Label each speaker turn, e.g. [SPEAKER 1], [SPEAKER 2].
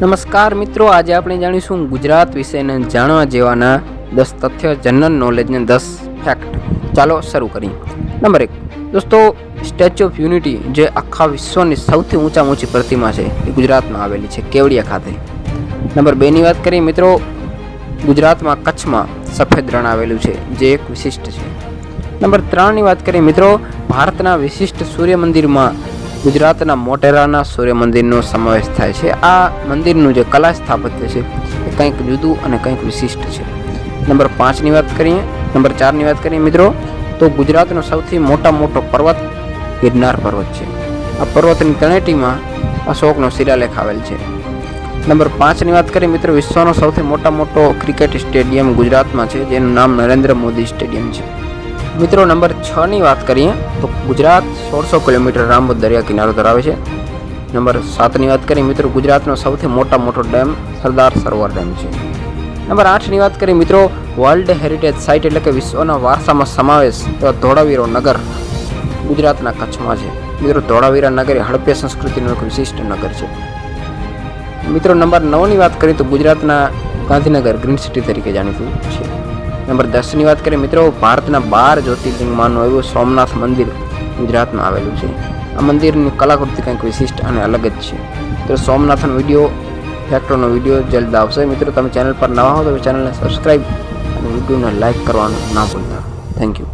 [SPEAKER 1] નમસ્કાર મિત્રો, આજે આપણે જાણીશું ગુજરાત વિશેને જાણવા જેવાના દસ તથ્ય જનરલ નોલેજને દસ ફેક્ટ ચાલો શરૂ કરીએ. નંબર એક, દોસ્તો સ્ટેચ્યુ ઓફ યુનિટી જે આખા વિશ્વની સૌથી ઊંચા ઊંચી પ્રતિમા છે, એ ગુજરાતમાં આવેલી છે, કેવડિયા ખાતે. નંબર બેની વાત કરીએ મિત્રો, ગુજરાતમાં કચ્છમાં સફેદ રણ આવેલું છે, જે એક વિશિષ્ટ છે. નંબર ત્રણની વાત કરીએ મિત્રો, ભારતના વિશિષ્ટ સૂર્ય મંદિરમાં ગુજરાતના મોટેરાના સૂર્ય મંદિરનો સમાવેશ થાય છે. આ મંદિરનું જે કલા સ્થાપત્ય છે, એ કંઈક જુદું અને કંઈક વિશિષ્ટ છે. નંબર પાંચની વાત કરીએ, નંબર ચારની વાત કરીએ મિત્રો, તો ગુજરાતનો સૌથી મોટા મોટો પર્વત ગિરનાર પર્વત છે. આ પર્વતની તળેટીમાં અશોકનો શિલાલેખ આવેલ છે. નંબર પાંચની વાત કરીએ મિત્રો, વિશ્વનો સૌથી મોટા મોટો ક્રિકેટ સ્ટેડિયમ ગુજરાતમાં છે, જેનું નામ નરેન્દ્ર મોદી સ્ટેડિયમ છે. મિત્રો, નંબર છની વાત કરીએ, તો ગુજરાત સોળસો કિલોમીટર લાંબો દરિયા કિનારો ધરાવે છે. નંબર સાતની વાત કરીએ, મિત્રો, ગુજરાતનો સૌથી મોટા મોટો ડેમ સરદાર સરોવર ડેમ છે. નંબર આઠની વાત કરીએ, મિત્રો, વર્લ્ડ હેરિટેજ સાઇટ એટલે કે વિશ્વના વારસામાં સમાવેશ એવા ધોળાવીરો નગર ગુજરાતના કચ્છમાં છે. મિત્રો, ધોળાવીરા નગર એ હડપ્ય સંસ્કૃતિનું એક વિશિષ્ટ નગર છે. મિત્રો, નંબર નવની વાત કરીએ, તો ગુજરાતના ગાંધીનગર, ગ્રીન સિટી તરીકે જાણીતું છે. નંબર દસની વાત કરીએ મિત્રો, ભારતના બાર જ્યોતિર્લિંગમાંનું એવું સોમનાથ મંદિર. ગુજરાતમાં આવેલું છે. આ મંદિરની કલાકૃતિ કંઈક વિશિષ્ટ અને અલગ જ છે. મિત્રો, સોમનાથનો વીડિયો, ફેક્ટરનો વીડિયો જલ્દ આવશે. મિત્રો, તમે ચેનલ પર નવા હો તો ચેનલને સબસ્ક્રાઈબ અને વિડીયોને લાઇક કરવાનું ના ભૂલતા. Thank you.